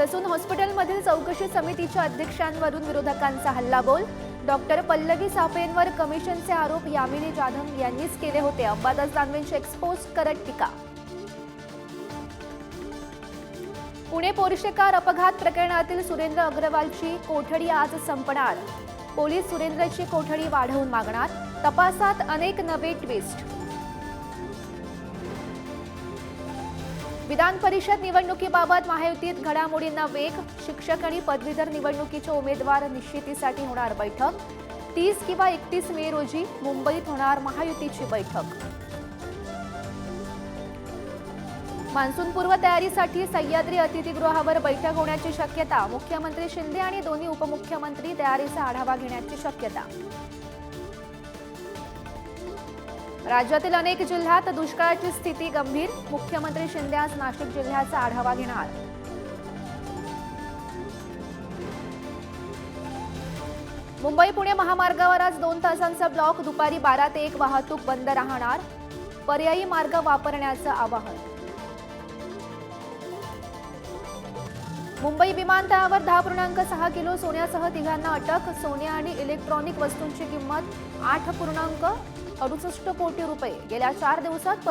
Sassoon हॉस्पिटलमधील चौकशी समितीच्या अध्यक्षांवरून विरोधकांचा हल्लाबोल. डॉक्टर पल्लवी सापेंवर कमिशनचे आरोप यामिनी जाधव यांनीच केले होते. अंबादास दानवेंची एक्सपोज करत टीका. पुणे पोर्शे कार अपघात प्रकरणातील सुरेंद्र अग्रवालची कोठडी आज संपणार. पोलीस सुरेंद्रची कोठडी वाढवून मागणार. तपासात अनेक नवे ट्विस्ट विधान परिषद निवडणुकीबाबत महायुतीत घडामोडींना वेग शिक्षक आणि पदवीधर निवडणुकीचे उमेदवार निश्चितीसाठी होणार बैठक. तीस किंवा एकतीस मे रोजी मुंबईत होणार महायुतीची बैठक. मान्सूनपूर्व तयारीसाठी सह्याद्री अतिथीगृहावर बैठक होण्याची शक्यता मुख्यमंत्री शिंदे आणि दोन्ही उपमुख्यमंत्री तयारीचा आढावा घेण्याची शक्यता. राज्यातील अनेक जिल्ह्यात दुष्काळाची स्थिती गंभीर. मुख्यमंत्री शिंदे आज नाशिक जिल्ह्याचा आढावा घेणार. मुंबई पुणे महामार्गावर आज दोन तासांचा ब्लॉक. दुपारी बारा ते एक वाहतूक बंद राहणार. पर्यायी मार्ग वापरण्याचं आवाहन. मुंबई विमानतळावर दहा पूर्णांक सहा किलो सोन्यासह तिघांना अटक सोने आणि इलेक्ट्रॉनिक वस्तूंची किंमत आठ पूर्णांक अडुसष्ट कोटी रुपये. गेल्या चार दिवसात